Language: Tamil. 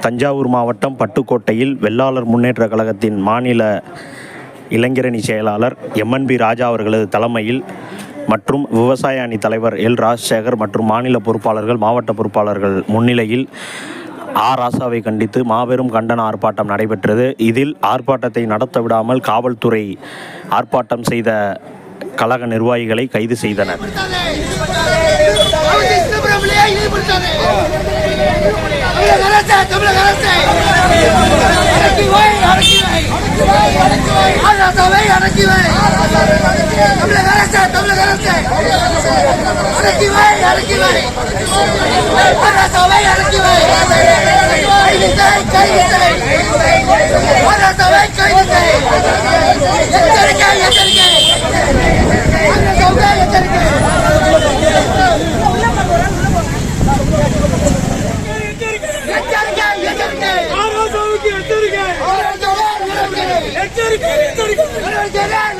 தஞ்சாவூர் மாவட்டம் பட்டுக்கோட்டையில் வெள்ளாளர் முன்னேற்ற கழகத்தின் மாநில இளைஞரணி செயலாளர் எம்என்பி ராஜா அவர்களது தலைமையில் மற்றும் விவசாய அணி தலைவர் எல் ராஜசேகர் மற்றும் மாநில பொறுப்பாளர்கள் மாவட்ட பொறுப்பாளர்கள் முன்னிலையில் ஆ. ராசாவை கண்டித்து மாபெரும் கண்டன ஆர்ப்பாட்டம் நடைபெற்றது. இதில் ஆர்ப்பாட்டத்தை நடத்த விடாமல் காவல்துறை ஆர்ப்பாட்டம் செய்த கழக நிர்வாகிகளை கைது செய்தனர். அவதி சுப்பிரமணியா ஈடுபட்டாரு தமிழக அரசு. அடக்கி வை அடக்கி வை அடக்கி வை ஆராசாவை அடக்கி வை தமிழக அரசு தமிழக அரசு. அடக்கி வை அடக்கி வை ஆராசாவை அடக்கி வை கைது செய் கைது செய்.